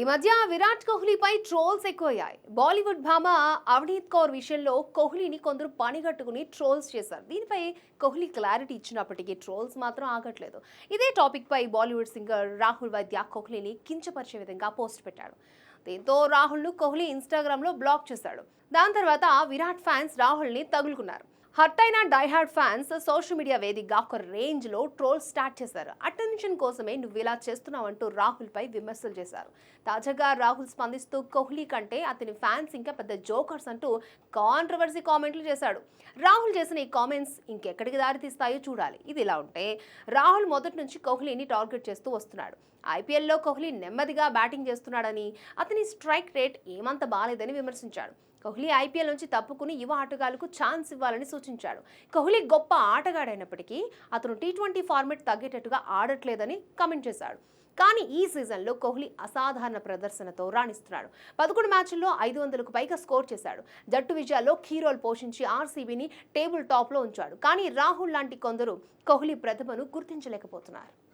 ఈ మధ్య విరాట్ కోహ్లీపై ట్రోల్స్ ఎక్కువయ్యాయి. బాలీవుడ్ భామ అవనీత్ కౌర్ విషయంలో కోహ్లీని కొందరు పనిగట్టుకుని ట్రోల్స్ చేశారు. దీనిపై కోహ్లీ క్లారిటీ ఇచ్చినప్పటికీ ట్రోల్స్ మాత్రం ఆగట్లేదు. ఇదే టాపిక్ పై బాలీవుడ్ సింగర్ రాహుల్ వైద్య కోహ్లీని కించపరిచే విధంగా పోస్ట్ పెట్టాడు. దీంతో రాహుల్ను కోహ్లీ ఇన్స్టాగ్రామ్లో బ్లాక్ చేశాడు. దాని తర్వాత విరాట్ ఫ్యాన్స్ రాహుల్ని తగులుకున్నారు. హర్ట్ అయిన డైహార్డ్ ఫ్యాన్స్ సోషల్ మీడియా వేదికగా ఒక రేంజ్లో ట్రోల్ స్టార్ట్ చేశారు. అటెన్షన్ కోసమే నువ్వు ఇలా చేస్తున్నావంటూ రాహుల్ పై విమర్శలు చేశారు. తాజాగా రాహుల్ స్పందిస్తూ కోహ్లీ కంటే అతని ఫ్యాన్స్ ఇంకా పెద్ద జోకర్స్ అంటూ కాంట్రవర్సీ కామెంట్లు చేశాడు. రాహుల్ చేసిన ఈ కామెంట్స్ ఇంకెక్కడికి దారితీస్తాయో చూడాలి. ఇది ఇలా ఉంటే రాహుల్ మొదటి నుంచి కోహ్లీని టార్గెట్ చేస్తూ వస్తున్నాడు. ఐపీఎల్లో కోహ్లీ నెమ్మదిగా బ్యాటింగ్ చేస్తున్నాడని అతని స్ట్రైక్ రేట్ ఏమంత బాగాలేదని విమర్శించాడు. కోహ్లీ ఐపీఎల్ నుంచి తప్పుకుని యువ ఆటగాళ్ళకు ఛాన్స్ ఇవ్వాలని సూచించాడు. కోహ్లీ గొప్ప ఆటగాడైనప్పటికీ అతను టీ ట్వంటీ ఫార్మెట్ తగ్గేటట్టుగా ఆడట్లేదని కమెంట్ చేశాడు. కానీ ఈ సీజన్లో కోహ్లీ అసాధారణ ప్రదర్శనతో రాణిస్తున్నాడు. పదకొండు మ్యాచ్ల్లో ఐదు వందలకు పైగా స్కోర్ చేశాడు. జట్టు విజయాల్లో కీ రోల్ పోషించి ఆర్సీబీని టేబుల్ టాప్లో ఉంచాడు. కానీ రాహుల్ లాంటి కొందరు కోహ్లీ ప్రతిభను గుర్తించలేకపోతున్నారు.